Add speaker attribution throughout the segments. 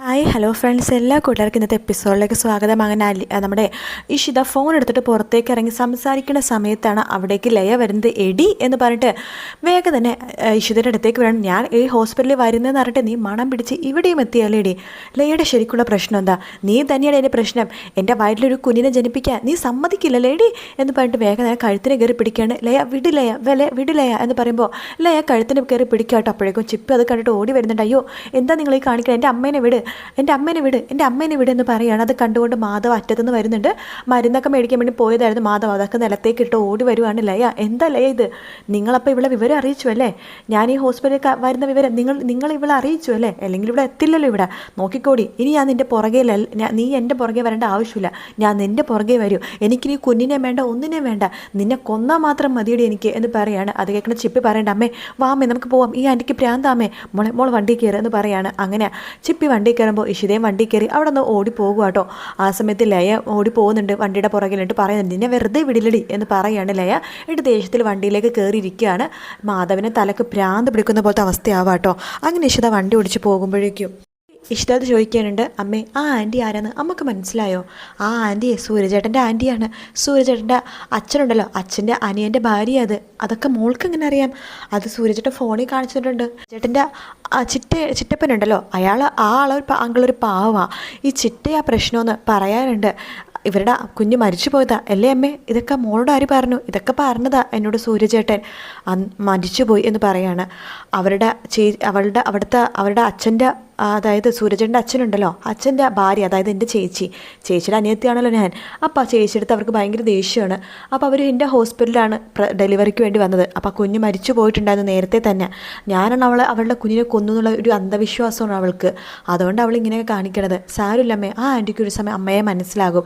Speaker 1: Hi hello friends എല്ലാ കൂട്ടുകാർക്കും ഇന്നത്തെ എപ്പിസോഡിലേക്ക് സ്വാഗതം. അങ്ങനെ അല്ലി നമ്മുടെ ഇഷിത ഫോൺ എടുത്തിട്ട് പുറത്തേക്ക് ഇറങ്ങി സംസാരിക്കുന്ന സമയത്താണ് അവിടേക്ക് ലയ വരുന്നത്. എടി എന്ന് പറഞ്ഞിട്ട് വേഗം തന്നെ ഇഷിതയുടെ അടുത്തേക്ക് വരണം. ഞാൻ ഈ ഹോസ്പിറ്റലിൽ വരുന്നതെന്ന് പറഞ്ഞിട്ട് നീ മണം പിടിച്ച് ഇവിടെയും എത്തിയാലേ എടി. ലയയുടെ ശരിക്കുള്ള പ്രശ്നം എന്താ? നീ തന്നെയാണ് എന്റെ പ്രശ്നം. എന്റെ വയറ്റിലൊരു കുഞ്ഞിനെ ജനിപ്പിക്കാൻ നീ സമ്മതിക്കില്ല ലേഡി എന്ന് പറഞ്ഞിട്ട് വേഗം തന്നെ കഴുത്തിനെ കയറി പിടിക്കുകയാണ്. ലയ വിടിലയ വില വിടിലയ എന്ന് പറയുമ്പോൾ ലയ കഴുത്തിന് കയറി പിടിക്കാട്ടോ. അപ്പോഴേക്കും ചിപ്പ് അത് കണ്ടിട്ട് ഓടി വരുന്നുണ്ട്. അയ്യോ എന്താ നിങ്ങൾ ഈ കാണിക്കുന്നത് എന്റെ അമ്മേനെ വിട്. എന്റെ അമ്മേനെ വിട് എന്റെ അമ്മേനെ വിട് എന്ന് പറയുകയാണ് അത് കണ്ടുകൊണ്ട് മാധവ് അറ്റത്തുനിന്ന് വരുന്നുണ്ട്. മരുന്നൊക്കെ മേടിക്കാൻ വേണ്ടി പോയതായിരുന്നു മാധവ്. അതൊക്കെ നിലത്തേക്ക് ഇട്ട് ഓടി വരുവാണ് ലയ. എന്താ ലയ ഇത്? നിങ്ങളപ്പോൾ ഇവിടെ വിവരം അറിയിച്ചു അല്ലേ? ഞാൻ ഈ ഹോസ്പിറ്റലിൽ വരുന്ന വിവരം നിങ്ങൾ നിങ്ങൾ ഇവിടെ അറിയിച്ചു അല്ലേ? അല്ലെങ്കിൽ ഇവിടെ എത്തില്ലല്ലോ ഇവിടെ. നോക്കിക്കോടി. ഇനി ഞാൻ നിന്റെ പുറകെ നീ എന്റെ പുറകെ വരേണ്ട ആവശ്യമില്ല. ഞാൻ നിന്റെ പുറകെ വരൂ. എനിക്ക് നീ കുഞ്ഞിനെ വേണ്ട ഒന്നിനെ വേണ്ട. നിന്നെ കൊന്നാൽ മാത്രം മതിയടി എനിക്ക് എന്ന് പറയാണ്. അത് കേൾക്കുന്ന ചിപ്പി പറയണ്ട അമ്മേ വാമേ നമുക്ക് പോവാം. ഈ ആന്റിക്ക് പ്രാന്താമേ മോളെ മോൾ വണ്ടി കയറുക എന്ന് പറയാണ്. അങ്ങനെ ചിപ്പി വണ്ടി കയറുമ്പോൾ ഇഷിതയും വണ്ടി കയറി അവിടെ നിന്ന് ഓടി പോകുക കേട്ടോ ആ സമയത്ത് ലയ ഓടി പോകുന്നുണ്ട് വണ്ടിയുടെ പുറകിലിട്ട് പറയുന്നുണ്ട് നിന്നെ വെറുതെ വിടില്ലടി എന്ന് പറയാണ് ലയ. എന്നിട്ട് ദേഷ്യത്തിൽ വണ്ടിയിലേക്ക് കയറിയിരിക്കുകയാണ്. മാധവനെ തലക്ക് ഭ്രാന്ത് പിടിക്കുന്ന പോലത്തെ അവസ്ഥയാവാം കേട്ടോ അങ്ങനെ ഇഷിത വണ്ടി ഓടിച്ച് പോകുമ്പോഴേക്കും ഇഷ്ടത് ചോദിക്കാനുണ്ട് അമ്മേ ആ ആന്റി ആരാന്ന് അമ്മയ്ക്ക് മനസ്സിലായോ? ആ ആന്റി സൂര്യചേട്ടന്റെ ആന്റിയാണ്. സൂര്യചേട്ടന്റെ അച്ഛനുണ്ടല്ലോ അച്ഛന്റെ അനിയന്റെ ഭാര്യ അത്. അതൊക്കെ മോൾക്ക് എങ്ങനെ അറിയാം? അത് സൂര്യചേട്ടൻ ഫോണിൽ കാണിച്ചിട്ടുണ്ട്. ചേട്ടന്റെ ചിറ്റ ചിറ്റപ്പനുണ്ടല്ലോ അയാൾ ആ ആളൊരു അങ്കിളൊരു പാവാ ഈ ചിറ്റയാ പ്രശ്നമെന്ന് പറയാനുണ്ട്. ഇവരുടെ കുഞ്ഞ് മരിച്ചു പോയതാ അല്ലേ അമ്മേ? ഇതൊക്കെ മോളോട് ആര് പറഞ്ഞു. ഇതൊക്കെ പറഞ്ഞതാ എന്നോട് സൂര്യചേട്ടൻ അന്ന് മരിച്ചുപോയി എന്ന് പറയാണ്. അവരുടെ ചേ അവളുടെ അവിടുത്തെ അവരുടെ അച്ഛന്റെ അതായത് സൂരജന്റെ അച്ഛനുണ്ടല്ലോ. അച്ഛന്റെ ഭാര്യ അതായത് എന്റെ ചേച്ചി. ചേച്ചിയുടെ അനിയത്തിയാണല്ലോ ഞാൻ. അപ്പോൾ ആ ചേച്ചിയെടുത്ത് അവർക്ക് ഭയങ്കര ദേഷ്യമാണ്. അപ്പോൾ അവർ എന്റെ ഹോസ്പിറ്റലിലാണ് ഡെലിവറിക്ക് വേണ്ടി വന്നത്. അപ്പോൾ കുഞ്ഞ് മരിച്ചു പോയിട്ടുണ്ടായിരുന്നു നേരത്തെ തന്നെ. ഞാനാണ് അവളെ അവളുടെ കുഞ്ഞിനെ കൊന്നു എന്നുള്ള ഒരു അന്ധവിശ്വാസമാണ് അവൾക്ക്. അതുകൊണ്ട് അവൾ ഇങ്ങനെയൊക്കെ കാണിക്കണത്. സാരമില്ലമ്മേ ആ ആന്റിക്ക് ഒരു സമയം അമ്മയെ മനസ്സിലാകും.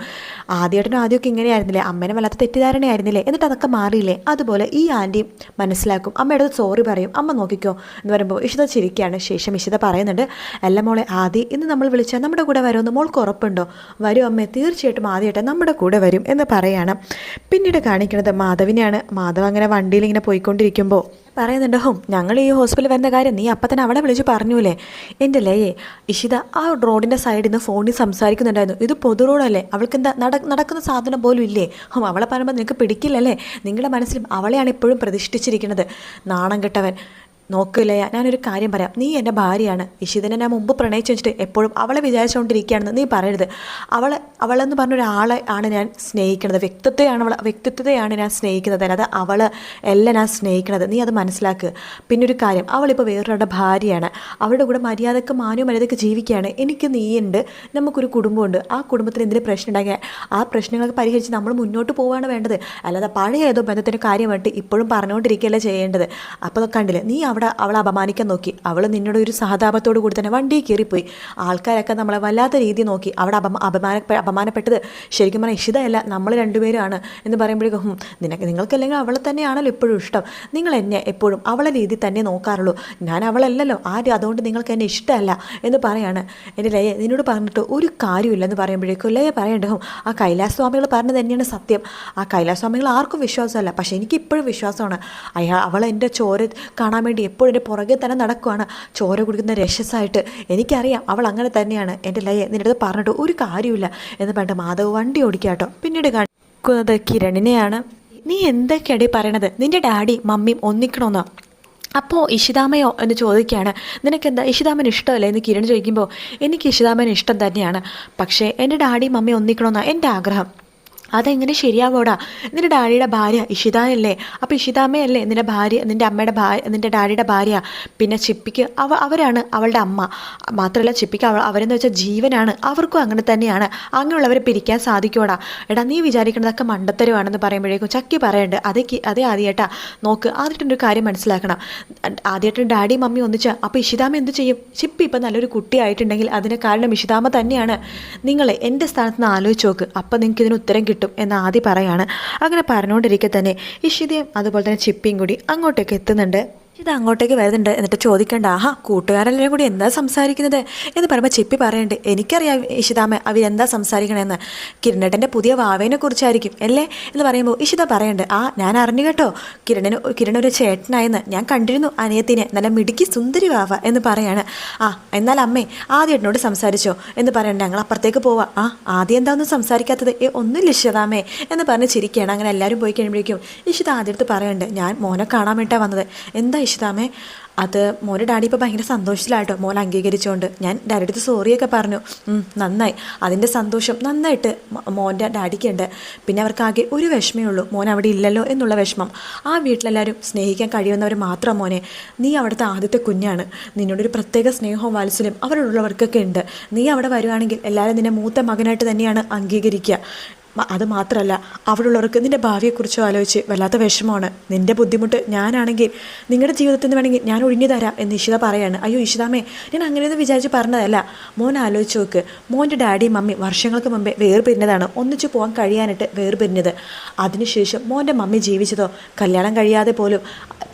Speaker 1: ആദ്യമായിട്ടും ആദ്യമൊക്കെ ഇങ്ങനെയായിരുന്നില്ലേ? അമ്മേനെ വല്ലാത്ത തെറ്റിദ്ധാരണയായിരുന്നില്ലേ? എന്നിട്ട് അതൊക്കെ മാറിയില്ലേ? അതുപോലെ ഈ ആന്റി മനസ്സിലാക്കും. അമ്മയുടെ സോറി പറയും. അമ്മ നോക്കിക്കോ എന്ന് പറയുമ്പോൾ ഇഷിത ചിരിക്കുകയാണ് ശേഷം ഇഷിത പറയുന്നുണ്ട് അല്ല മോളെ ആദി ഇന്ന് നമ്മൾ വിളിച്ചാൽ നമ്മുടെ കൂടെ വരുമെന്ന് മോൾക്ക് ഉറപ്പുണ്ടോ? വരും അമ്മേ തീർച്ചയായിട്ടും ആദ്യമായിട്ട് നമ്മുടെ കൂടെ വരും എന്ന് പറയാണ്. പിന്നീട് കാണിക്കുന്നത് മാധവിനെയാണ്. മാധവ് അങ്ങനെ വണ്ടിയിൽ ഇങ്ങനെ പോയിക്കൊണ്ടിരിക്കുമ്പോൾ പറയുന്നുണ്ട് ഞങ്ങൾ ഈ ഹോസ്പിറ്റലിൽ വരുന്ന കാര്യം നീ അപ്പം തന്നെ അവളെ വിളിച്ച് പറഞ്ഞൂലേ? എന്റെ ലയേ ഇഷിത ആ റോഡിന്റെ സൈഡിൽ നിന്ന് ഫോണിൽ സംസാരിക്കുന്നുണ്ടായിരുന്നു. ഇത് പൊതു റോഡല്ലേ? അവൾക്ക് എന്താ നട നടക്കുന്ന സാധനം പോലും ഇല്ലേ? ഹോം അവളെ പറയുമ്പോൾ നിനക്ക് പിടിക്കില്ലല്ലേ? നിങ്ങളുടെ മനസ്സിലും അവളെയാണ് ഇപ്പോഴും പ്രതിഷ്ഠിച്ചിരിക്കുന്നത്. നാണം കെട്ടവൻ. നോക്കില്ലയ ഞാനൊരു കാര്യം പറയാം. നീ എന്റെ ഭാര്യയാണ്. ഇഷിതനെ ഞാൻ മുമ്പ് പ്രണയിച്ചു വെച്ചിട്ട് എപ്പോഴും അവളെ വിചാരിച്ചുകൊണ്ടിരിക്കുകയാണെന്ന് നീ പറയരുത്. അവളെ അവളെന്ന് പറഞ്ഞ ഒരാളെ ആണ് ഞാൻ സ്നേഹിക്കുന്നത്. വ്യക്തിത്വത്തെയാണ് അവൾ വ്യക്തിത്വത്തെയാണ് ഞാൻ സ്നേഹിക്കുന്നത്. അല്ലാതെ അവൾ എല്ലാം ഞാൻ സ്നേഹിക്കുന്നത്. നീ അത് മനസ്സിലാക്കുക പിന്നെ ഒരു കാര്യം അവളിപ്പോൾ വേറൊരാളുടെ ഭാര്യയാണ്. അവളുടെ കൂടെ മര്യാദയ്ക്ക് മാനവും മര്യാദയ്ക്ക് ജീവിക്കുകയാണ്. എനിക്ക് നീയുണ്ട്. നമുക്കൊരു കുടുംബമുണ്ട്. ആ കുടുംബത്തിന് എന്തെങ്കിലും പ്രശ്നം ഉണ്ടാക്കിയാൽ ആ പ്രശ്നങ്ങളൊക്കെ പരിഹരിച്ച് നമ്മൾ മുന്നോട്ട് പോവുകയാണ് വേണ്ടത്. അല്ലാതെ പഴയ ഏതോ ബന്ധത്തിന്റെ കാര്യമായിട്ട് ഇപ്പോഴും പറഞ്ഞുകൊണ്ടിരിക്കുകയല്ല ചെയ്യേണ്ടത്? അപ്പോൾ കണ്ടില്ലേ നീ അവിടെ അവളെ അപമാനിക്കാൻ നോക്കി. അവൾ നിന്നോട് ഒരു സഹതാപത്തോടു കൂടി തന്നെ വണ്ടിയിൽ കയറിപ്പോയി. ആൾക്കാരൊക്കെ നമ്മളെ വല്ലാത്ത രീതി നോക്കി. അവിടെ അപമ അപമാന അപമാനപ്പെട്ടത് ശരിക്കും പറഞ്ഞാൽ ഇഷിതയല്ല നമ്മൾ രണ്ടുപേരാണ് എന്ന് പറയുമ്പോഴേക്കും നിനക്ക് നിങ്ങൾക്കല്ലെങ്കിൽ അവളെ തന്നെയാണല്ലോ എപ്പോഴും ഇഷ്ടം. നിങ്ങൾ എന്നെ എപ്പോഴും അവളെ രീതി തന്നെ നോക്കാറുള്ളൂ. ഞാൻ അവളല്ലല്ലോ. ആര് അതുകൊണ്ട് നിങ്ങൾക്ക് എന്നെ ഇഷ്ടമല്ല? എന്ന് പറയാണ്. എന്റെ ലയ നിന്നോട് പറഞ്ഞിട്ട് ഒരു കാര്യമില്ല എന്ന് പറയുമ്പോഴേക്കും ലയ പറയണ്ട ആ കൈലാസ് സ്വാമികൾ പറഞ്ഞത് തന്നെയാണ് സത്യം. ആ കൈലാസ് സ്വാമികൾ ആർക്കും വിശ്വാസമല്ല. പക്ഷേ എനിക്കിപ്പോഴും വിശ്വാസമാണ്. അയാൾ അവൾ എന്റെ ചോര കാണാൻ വേണ്ടി എപ്പോഴും എന്റെ പുറകെ തന്നെ നടക്കുവാണ്. ചോര കുടിക്കുന്ന രക്ഷസായിട്ട് എനിക്കറിയാം അവൾ അങ്ങനെ തന്നെയാണ്. എന്റെ ലയ നിന്റെ അടുത്ത് പറഞ്ഞിട്ട് ഒരു കാര്യമില്ല എന്ന് പറഞ്ഞിട്ട് മാധവ് വണ്ടി ഓടിക്കാട്ടോ പിന്നീട് കാണിക്കുന്നത് കിരണിനെയാണ്. നീ എന്തൊക്കെയാടി പറയണത്? നിന്റെ ഡാഡി മമ്മിയും ഒന്നിക്കണമെന്നോ അപ്പോൾ ഇഷിതാമയോ എന്ന് ചോദിക്കുകയാണ്. നിനക്കെന്താ? ഇഷിതാമൻ ഇഷ്ടമല്ലേ? എന്ന് കിരൺ ചോദിക്കുമ്പോൾ എനിക്ക് ഇഷിതാമൻ ഇഷ്ടം തന്നെയാണ്. പക്ഷേ എന്റെ ഡാഡി മമ്മി ഒന്നിക്കണമെന്നാണ് എന്റെ ആഗ്രഹം. അതെങ്ങനെ ശരിയാവോടാ? നിന്റെ ഡാഡിയുടെ ഭാര്യ ഇഷിതാനല്ലേ അപ്പോൾ ഇഷിതാമ്മയല്ലേ നിന്റെ ഭാര്യ നിന്റെ അമ്മയുടെ ഭാര്യ നിന്റെ ഡാഡിയുടെ ഭാര്യ? പിന്നെ ചിപ്പിക്ക് അവ അവരാണ് അവളുടെ അമ്മ. മാത്രമല്ല ചിപ്പിക്ക് അവ അവരെന്ന് വെച്ചാൽ ജീവനാണ്. അവർക്കും അങ്ങനെ തന്നെയാണ്. അങ്ങനെയുള്ളവരെ പിരിക്കാൻ സാധിക്കോടാ എടാ നീ വിചാരിക്കുന്നതൊക്കെ മണ്ടത്തരമാണെന്ന് പറയുമ്പോഴേക്കും ചക്കി പറയണ്ട്. അതേ അതേ ആദ്യേട്ടാ നോക്ക് ആദ്യമായിട്ടൊരു കാര്യം മനസ്സിലാക്കണം. ആദ്യമായിട്ട് ഡാഡി മമ്മി ഒന്നിച്ച് അപ്പോൾ ഇഷിതാമ്മ എന്ത് ചെയ്യും? ചിപ്പി ഇപ്പം നല്ലൊരു കുട്ടിയായിട്ടുണ്ടെങ്കിൽ അതിന് കാരണം ഇഷിതാമ്മ തന്നെയാണ്. നിങ്ങൾ എന്റെ സ്ഥാനത്ത് നിന്ന് ആലോചിച്ച് നോക്ക്. അപ്പം നിങ്ങൾക്ക് ഇതിന് ഉത്തരം എന്ന് ആദ്യം പറയാണ്. അങ്ങനെ പറഞ്ഞുകൊണ്ടിരിക്കെ തന്നെ ഇഷിതയും അതുപോലെ തന്നെ ചിപ്പിയും കൂടി അങ്ങോട്ടേക്ക് എത്തുന്നുണ്ട്. ഇത് അങ്ങോട്ടേക്ക് വരുന്നുണ്ട്. എന്നിട്ട് ചോദിക്കണ്ട. ആഹാ കൂട്ടുകാരെല്ലാവരും കൂടി എന്താ സംസാരിക്കുന്നത്? എന്ന് പറയുമ്പോൾ ചെപ്പി പറയണ്ട്. എനിക്കറിയാം ഇഷിതാമ അവരെന്താ സംസാരിക്കണമെന്ന് കിരണേട്ടന്റെ പുതിയ വാവേനെ കുറിച്ചായിരിക്കും അല്ലേ? എന്ന് പറയുമ്പോൾ ഇഷിത പറയണ്ട്. ആ ഞാൻ അറിഞ്ഞു കേട്ടോ. കിരണന് കിരൺ ഒരു ചേട്ടനായെന്ന് ഞാൻ കണ്ടിരുന്നു അനിയത്തിനെ. നല്ല മിടുക്കി സുന്ദരി വാവ എന്ന് പറയാണ്. ആ എന്നാൽ അമ്മേ ആദ്യം എന്നോട് സംസാരിച്ചോ എന്ന് പറയണ്ട. ഞങ്ങൾ അപ്പുറത്തേക്ക് പോവാം. ആ ആദ്യം എന്താ ഒന്നും സംസാരിക്കാത്തത്? ഏ ഒന്നുമില്ല ഇഷിതാമേ എന്ന് പറഞ്ഞ് ചിരിക്കുകയാണ് അങ്ങനെ എല്ലാവരും പോയി കഴിയുമ്പോഴേക്കും ഇഷിത ആദ്യത്ത് പറയണ്ട്. ഞാൻ മോനെ കാണാൻ വേണ്ടിയിട്ടാണ് വന്നത്. എന്താ ഇഷിതാമ്മേ അത് മോനെ ഡാഡി ഇപ്പോൾ ഭയങ്കര സന്തോഷത്തിലാട്ടോ മോൻ അംഗീകരിച്ചുകൊണ്ട് ഞാൻ ഡാഡിയുടെ അടുത്ത് സോറിയൊക്കെ പറഞ്ഞു. നന്നായി. അതിന്റെ സന്തോഷം നന്നായിട്ട് മോന്റെ ഡാഡിക്കുണ്ട്. പിന്നെ അവർക്ക് ആകെ ഒരു വിഷമേ ഉള്ളൂ. മോൻ അവിടെ ഇല്ലല്ലോ എന്നുള്ള വിഷമം. ആ വീട്ടിലെല്ലാവരും സ്നേഹിക്കാൻ കഴിയുന്നവർ മാത്രം മോനെ. നീ അവിടുത്തെ ആദ്യത്തെ കുഞ്ഞാണ്. നിന്നോടൊരു പ്രത്യേക സ്നേഹവും വാത്സല്യം അവരുള്ളവർക്കൊക്കെ ഉണ്ട്. നീ അവിടെ വരുവാണെങ്കിൽ എല്ലാവരും നിന്നെ മൂത്ത മകനായിട്ട് തന്നെയാണ് അംഗീകരിക്കുക അത് മാത്രമല്ല അവിടെയുള്ളവർക്ക് നിന്റെ ഭാവിയെക്കുറിച്ചോ ആലോചിച്ച് വല്ലാത്ത വിഷമമാണ്. നിന്റെ ബുദ്ധിമുട്ട് ഞാനാണെങ്കിൽ നിങ്ങളുടെ ജീവിതത്തിൽ നിന്ന് വേണമെങ്കിൽ ഞാൻ ഒഴിഞ്ഞു തരാം എന്ന് ഇഷിത പറയാണ്. അയ്യോ ഇഷിതാമേ ഞാൻ അങ്ങനെയൊന്നും വിചാരിച്ച് പറഞ്ഞതല്ല. മോൻ ആലോചിച്ച് നോക്ക്. മോന്റെ ഡാഡിയും മമ്മി വർഷങ്ങൾക്ക് മുമ്പേ വേർപിരിഞ്ഞതാണ്. ഒന്നിച്ച് പോകാൻ കഴിയാനായിട്ട് വേർപിരിഞ്ഞത്. അതിനുശേഷം മോന്റെ മമ്മി ജീവിച്ചതോ കല്യാണം കഴിയാതെ പോലും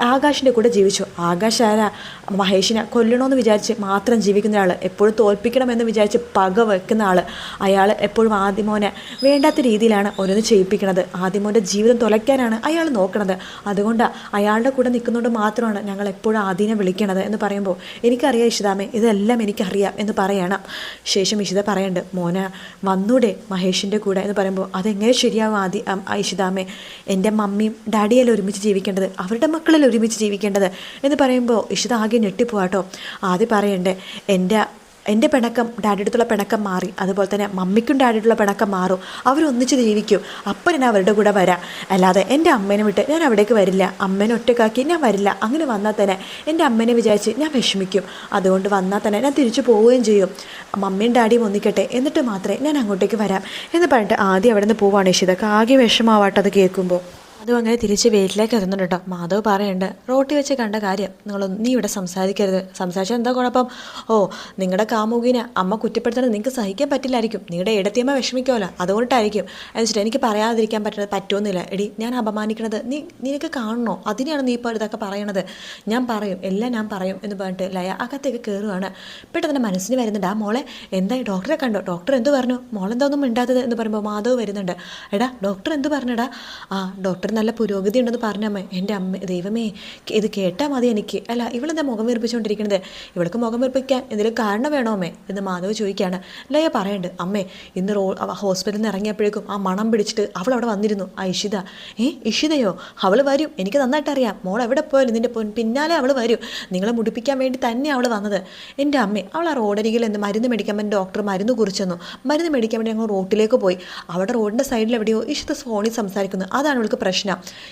Speaker 1: ആകാശിന്റെ കൂടെ ജീവിച്ചു. ആകാശ് ആരാ മഹേഷിനെ കൊല്ലണമെന്ന് വിചാരിച്ച് മാത്രം ജീവിക്കുന്ന ആൾ എപ്പോഴും തോൽപ്പിക്കണമെന്ന് വിചാരിച്ച് പക വെക്കുന്ന ആൾ അയാൾ എപ്പോഴും ആദിമോനെ വേണ്ടാത്ത രീതിയിലാണ് ഓരോന്ന് ചെയ്യിപ്പിക്കുന്നത് ആദിമോന്റെ ജീവിതം തുലയ്ക്കാനാണ് അയാൾ നോക്കുന്നത് അതുകൊണ്ട് അയാളുടെ കൂടെ നിൽക്കുന്നതുകൊണ്ട് മാത്രമാണ് ഞങ്ങൾ എപ്പോഴും ആദിനെ വിളിക്കണത് എന്ന് പറയുമ്പോൾ എനിക്കറിയാം ഇഷിതാമേ ഇതെല്ലാം എനിക്കറിയാം എന്ന് പറയണം. ശേഷം ഇഷിത പറയുന്നുണ്ട് മോന വന്നൂടെ മഹേഷിന്റെ കൂടെ എന്ന് പറയുമ്പോൾ അതെങ്ങനെ ശരിയാവും ആദി ഇഷിതാമേ എന്റെ മമ്മിയും ഡാഡിയല്ലേ ഒരുമിച്ച് ജീവിക്കേണ്ടത് അവരുടെ മക്കളല്ലേ ഒരുമിച്ച് ജീവിക്കേണ്ടത് എന്ന് പറയുമ്പോൾ ഇഷിത ആകെ ഞെട്ടിപ്പോവാട്ടോ ആദ്യം പറയണ്ടേ എന്റെ എന്റെ പിണക്കം ഡാഡിയുടെ അടുത്തുള്ള പിണക്കം മാറി. അതുപോലെ തന്നെ മമ്മിക്കും ഡാഡിയുടെ പിണക്കം മാറും. അവരൊന്നിച്ച് ജീവിക്കും. അപ്പം ഞാൻ അവരുടെ കൂടെ വരാം. അല്ലാതെ എന്റെ അമ്മേനെ വിട്ട് ഞാൻ അവിടേക്ക് വരില്ല. അമ്മേനെ ഒറ്റക്കാക്കി ഞാൻ വരില്ല. അങ്ങനെ വന്നാൽ തന്നെ എന്റെ അമ്മേനെ വിചാരിച്ച് ഞാൻ വിഷമിക്കും. അതുകൊണ്ട് വന്നാൽ തന്നെ ഞാൻ തിരിച്ചു പോവുകയും ചെയ്യും. മമ്മിയും ഡാഡിയും ഒന്നിക്കട്ടെ. എന്നിട്ട് മാത്രമേ ഞാൻ അങ്ങോട്ടേക്ക് വരാം. എന്ന് പറഞ്ഞിട്ട് ആദ്യം അവിടെ നിന്ന് പോവാണ് ഇഷിതൊക്കെ. ആകെ വിഷമാവാട്ടത് കേൾക്കുമ്പോൾ. അതും അങ്ങനെ തിരിച്ച് വീട്ടിലേക്ക് എത്തുന്നുണ്ട് കേട്ടോ. മാധവ് പറയുന്നുണ്ട് റോട്ടി വെച്ച് കണ്ട കാര്യം നിങ്ങളൊന്നും നീ ഇവിടെ സംസാരിക്കരുത്. സംസാരിച്ചാൽ എന്താ കുഴപ്പം? ഓ നിങ്ങളുടെ കാമുകിനെ അമ്മ കുറ്റപ്പെടുത്തണത് നിങ്ങൾക്ക് സഹിക്കാൻ പറ്റില്ലായിരിക്കും. നിങ്ങളുടെ ഇടത്തിയമ്മ വിഷമിക്കുമല്ലോ അതുകൊണ്ടായിരിക്കും. എന്ന് വെച്ചിട്ട് എനിക്ക് പറയാതിരിക്കാൻ പറ്റുന്നത് പറ്റുമെന്നില്ല എടി ഞാൻ അപമാനിക്കണത് നീ നിനക്ക് കാണണോ? അതിനെയാണ് നീ ഇപ്പോൾ ഇതൊക്കെ പറയണത്. ഞാൻ പറയും എല്ലാം ഞാൻ പറയും എന്ന് പറഞ്ഞിട്ട് ലയ അകത്തേക്ക് കയറുവാണ് പെട്ടെന്ന് മനസ്സിന് വരുന്നുണ്ട് ആ മോളെ എന്തായി ഡോക്ടറെ കണ്ടോ? ഡോക്ടർ എന്ത് പറഞ്ഞു? മോളെന്താ ഒന്നും മിണ്ടാത്തത്? എന്ന് പറയുമ്പോൾ മാധവ് വരുന്നുണ്ട് എടാ ഡോക്ടർ എന്ത് പറഞ്ഞടാ? ആ ഡോക്ടർ നല്ല പുരോഗതി ഉണ്ടെന്ന് പറഞ്ഞമ്മേ എന്റെ അമ്മ ദൈവമേ ഇത് കേട്ടാൽ മതി എനിക്ക്. അല്ല ഇവളെന്താ മുഖം വീർപ്പിച്ചുകൊണ്ടിരിക്കുന്നത് ഇവൾക്ക് മുഖം വീർപ്പിക്കാൻ എന്തെങ്കിലും കാരണം വേണോ അമ്മേ? എന്ന് മാധവ് ചോദിക്കുകയാണ്. അല്ല ഞാൻ പറയണ്ട്. അമ്മേ ഇന്ന് റോ ഹോസ്പിറ്റലിൽ നിന്ന് ഇറങ്ങിയപ്പോഴേക്കും ആ മണം പിടിച്ചിട്ട് അവൾ അവിടെ വന്നിരുന്നു. ആ ഇഷിത. ഏ ഇഷിതയോ? അവൾ വരും. എനിക്ക് നന്നായിട്ട് അറിയാം. മോൾ എവിടെ പോയാലും നിന്റെ പിന്നാലെ അവൾ വരും. നിങ്ങളെ മുടിപ്പിക്കാൻ വേണ്ടി തന്നെ അവൾ വന്നത്. എന്റെ അമ്മേ അവൾ ആ റോഡരികിൽ എന്ന് മരുന്ന് മേടിക്കാൻ വേണ്ടി ഡോക്ടർ മരുന്ന് കുറിച്ചെന്നു മരുന്ന് മേടിക്കാൻ വേണ്ടി ഞങ്ങൾ റോട്ടിലേക്ക് പോയി. അവിടെ റോഡിന്റെ സൈഡിൽ എവിടെയോ ഇഷ്ട ഫോണിൽ സംസാരിക്കുന്നു. അതാണ് അവൾക്ക് പ്രശ്നം.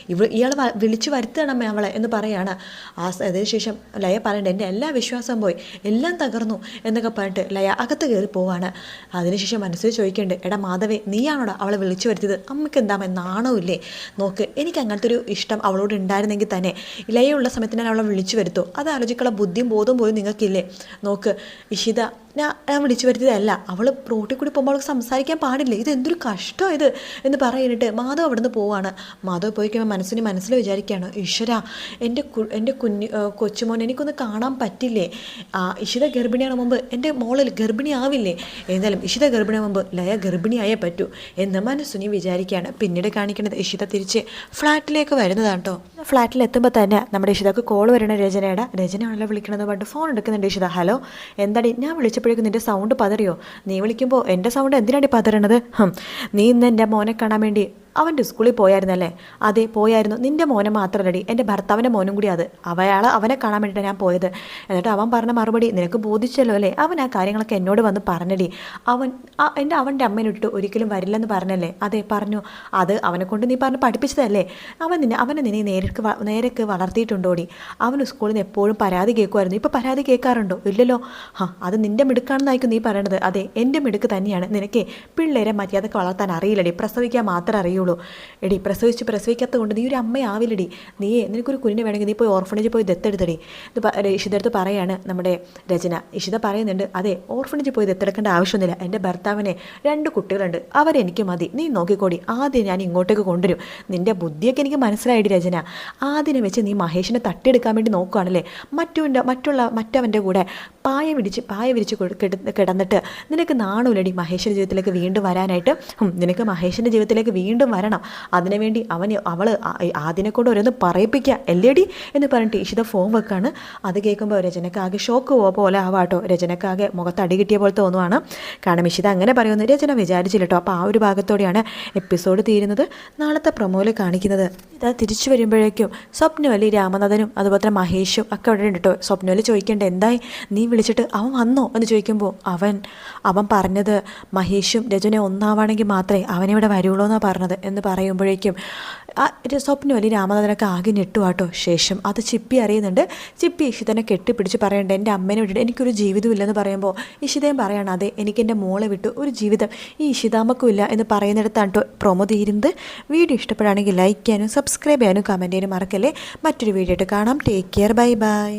Speaker 1: ഇവ ഇയാൾ വിളിച്ചു വരുത്തണമേ അവളെ എന്ന് പറയാണ്. ആ അതിനുശേഷം ലയ പറയണ്ട എന്റെ എല്ലാ വിശ്വാസം പോയി. എല്ലാം തകർന്നു എന്നൊക്കെ പറഞ്ഞിട്ട് ലയ അകത്ത് കയറി പോവാണ്. അതിനുശേഷം മനസ്സിൽ ചോദിക്കേണ്ടത് എടാ മാധവേ നീയാണോടാ അവളെ വിളിച്ചു വരുത്തിയത്? അമ്മയ്ക്ക് എന്താ നാണോ ഇല്ലേ? നോക്ക് എനിക്ക് അങ്ങനത്തെ ഒരു ഇഷ്ടം അവളോട് ഉണ്ടായിരുന്നെങ്കിൽ തന്നെ ലയുള്ള സമയത്ത് ഞാൻ അവളെ വിളിച്ചു വരുത്തോ. അത് ആലോചിക്കുള്ള ബുദ്ധിയും ബോധവും പോലും നിങ്ങൾക്കില്ലേ? നോക്ക് ഇഷിത ഞാൻ ഞാൻ വിളിച്ചു വരുത്തിയതല്ല. അവൾ റോട്ടിൽ കൂടി പോകുമ്പോൾ അവൾക്ക് സംസാരിക്കാൻ പാടില്ല? ഇത് എന്തൊരു കഷ്ടമാണ് ഇത്? എന്ന് പറയുന്നിട്ട് മാധവ് അവിടുന്ന് പോവാണ്. പോയി കഴിയുമ്പോൾ മനസ്സിന് മനസ്സിൽ വിചാരിക്കുകയാണ് ഈശ്വര എന്റെ എന്റെ കുഞ്ഞ് കൊച്ചുമോൻ എനിക്കൊന്ന് കാണാൻ പറ്റില്ലേ? ഇഷിത ഗർഭിണിയാണ് മുമ്പ് എന്റെ മോളിൽ ഗർഭിണിയാവില്ലേ എന്തായാലും ഇഷിത ഗർഭിണിയാണ് മുമ്പ് ലയ ഗർഭിണിയായേ പറ്റൂ. എന്ന് മനസ്സിനി വിചാരിക്കുകയാണ്. പിന്നീട് കാണിക്കുന്നത് ഇഷിത തിരിച്ച് ഫ്ലാറ്റിലേക്ക് വരുന്നതാണ് കേട്ടോ ഫ്ലാറ്റിൽ എത്തുമ്പോൾ തന്നെ നമ്മുടെ ഇഷിതക്ക് കോൾ വരണ രചനയുടെ രചനയാണല്ലോ വിളിക്കണമെന്ന് പറഞ്ഞിട്ട് ഫോൺ എടുക്കുന്നുണ്ട് ഇഷിത. ഹലോ എന്താടി? ഞാൻ വിളിച്ചപ്പോഴേക്കും നിന്റെ സൗണ്ട് പതറിയോ? നീ വിളിക്കുമ്പോൾ എന്റെ സൗണ്ട് എന്തിനാണ് പതറണത്? നീ ഇന്ന് എന്റെ മോനെ കാണാൻ വേണ്ടി അവന്റെ സ്കൂളിൽ പോയായിരുന്നല്ലേ? അതെ പോയായിരുന്നു. നിന്റെ മോനെ മാത്രമല്ലടി എന്റെ ഭർത്താവിന്റെ മോനും കൂടി അത് അവയാൾ അവനെ കാണാൻ വേണ്ടിയിട്ടാണ് ഞാൻ പോയത്. എന്നിട്ട് അവൻ പറഞ്ഞ മറുപടി നിനക്ക് ബോധിച്ചല്ലോ അല്ലേ? അവൻ ആ കാര്യങ്ങളൊക്കെ എന്നോട് വന്ന് പറഞ്ഞടി. അവൻ എന്റെ അവന്റെ അമ്മേനെ ഇട്ടിട്ട് ഒരിക്കലും വരില്ലെന്ന് പറഞ്ഞല്ലേ? അതെ പറഞ്ഞു. അത് അവനെ കൊണ്ട് നീ പറഞ്ഞ് പഠിപ്പിച്ചതല്ലേ? അവൻ നിന്നെ അവനെ നിന്നെ നേരക്ക് നേരക്ക് വളർത്തിയിട്ടുണ്ടോടി? അവൻ സ്കൂളിൽ നിന്ന് എപ്പോഴും പരാതി കേൾക്കുമായിരുന്നു. ഇപ്പോൾ പരാതി കേൾക്കാറുണ്ടോ? ഇല്ലല്ലോ. ആ അത് നിന്റെ മിടുക്കാണെന്നായിരിക്കും നീ പറയണത് അതെ എന്റെ മിടുക്ക് തന്നെയാണ്. നിനക്ക് പിള്ളേരെ മര്യാദയ്ക്ക് വളർത്താൻ അറിയില്ലടി. പ്രസവിക്കാൻ മാത്രം അറിയുള്ളൂ അറിയുള്ളൂ എടി പ്രസവിച്ച് പ്രസവിക്കാത്ത കൊണ്ട് നീ ഒരു അമ്മയാവില്ലടി. നീ നിനക്കൊരു കുഞ്ഞിനെ വേണമെങ്കിൽ നീ പോയി ഓർഫണേജിൽ പോയി ദത്തെടുത്തടി. ഇത് ഇഷിതടുത്ത് പറയാണ് നമ്മുടെ രചന. ഇഷിത പറയുന്നുണ്ട് അതെ ഓർഫണേജിൽ പോയി ദത്തെടുക്കേണ്ട ആവശ്യമൊന്നുമില്ല. എന്റെ ഭർത്താവിനെ രണ്ട് കുട്ടികളുണ്ട്. അവരെനിക്ക് മതി. നീ നോക്കിക്കോടി. ആദ്യം ഞാൻ ഇങ്ങോട്ടേക്ക് കൊണ്ടുവരും. നിന്റെ ബുദ്ധിയൊക്കെ എനിക്ക് മനസ്സിലായിടി രചന. ആദ്യം വെച്ച് നീ മഹേഷിനെ തട്ടിയെടുക്കാൻ വേണ്ടി നോക്കുകയാണല്ലേ മറ്റുവിന്റെ മറ്റുള്ള മറ്റവന്റെ കൂടെ പായ വിരിച്ച് പായ വിരിച്ച് കൊടു- കിടന്നിട്ട് നിനക്ക് നാണൂലടി മഹേഷിന്റെ ജീവിതത്തിലേക്ക് വീണ്ടും വരാനായിട്ട്? നിനക്ക് മഹേഷിന്റെ ജീവിതത്തിലേക്ക് വീണ്ടും വരണം അതിനുവേണ്ടി അവൻ അവൾ ആദ്യനെ കൊണ്ട് ഓരോന്ന് പറയിപ്പിക്കുക. എല്ലേടി എന്ന് പറഞ്ഞിട്ട് ഇഷിത ഫോൺ വെക്കാണ്. അത് കേൾക്കുമ്പോൾ രചനക്കാകെ ഷോക്ക് പോലെ ആവാട്ടോ. രചനക്കാകെ മുഖത്ത് അടി കിട്ടിയ പോലെ തോന്നുവാണ്. കാരണം ഇഷിത അങ്ങനെ പറയുമെന്ന് രചന വിചാരിച്ചില്ല കേട്ടോ അപ്പോൾ ആ ഒരു ഭാഗത്തോടെയാണ് എപ്പിസോഡ് തീരുന്നത്. നാളത്തെ പ്രൊമോയിൽ കാണിക്കുന്നത്. ഇതാ തിരിച്ചു വരുമ്പോഴേക്കും സ്വപ്നവലി രാമനാഥനും അതുപോലെ മഹേഷും ഒക്കെ അവിടെ ഉണ്ട് കേട്ടോ സ്വപ്നവലി ചോദിക്കേണ്ട എന്തായി? നീ വിളിച്ചിട്ട് അവൻ വന്നോ? എന്ന് ചോദിക്കുമ്പോൾ അവൻ അവൻ പറഞ്ഞത് മഹേഷും രചന ഒന്നാവാണെങ്കിൽ മാത്രമേ അവനിവിടെ വരുള്ളൂ എന്നാണ് പറഞ്ഞത്. എന്ന് പറയുമ്പോഴേക്കും ഒരു സ്വപ്നവലി രാമനാഥനൊക്കെ ആകെ ഞെട്ടു കേട്ടോ ശേഷം അത് ചിപ്പി അറിയുന്നുണ്ട്. ചിപ്പി ഇഷിതനെ കെട്ടിപ്പിടിച്ച് പറയണ്ട എന്റെ അമ്മേനെ വിട്ടിട്ട് എനിക്കൊരു ജീവിതമില്ലെന്ന് പറയുമ്പോൾ ഇഷിതയും പറയണം അതെ എനിക്ക് എന്റെ മോളെ വിട്ടു ഒരു ജീവിതം. ഈ ഇഷിതാമക്കുമില്ല എന്ന് പറയുന്നിടത്താണ് കേട്ടോ പ്രൊമോ തീരുന്നത്. വീഡിയോ ഇഷ്ടപ്പെടുകയാണെങ്കിൽ ലൈക്ക് ചെയ്യാനും സബ്സ്ക്രൈബ് ചെയ്യാനും കമന്റ് ചെയ്യാനും മറക്കല്ലേ? മറ്റൊരു വീഡിയോ ആയിട്ട് കാണാം. Take care bye bye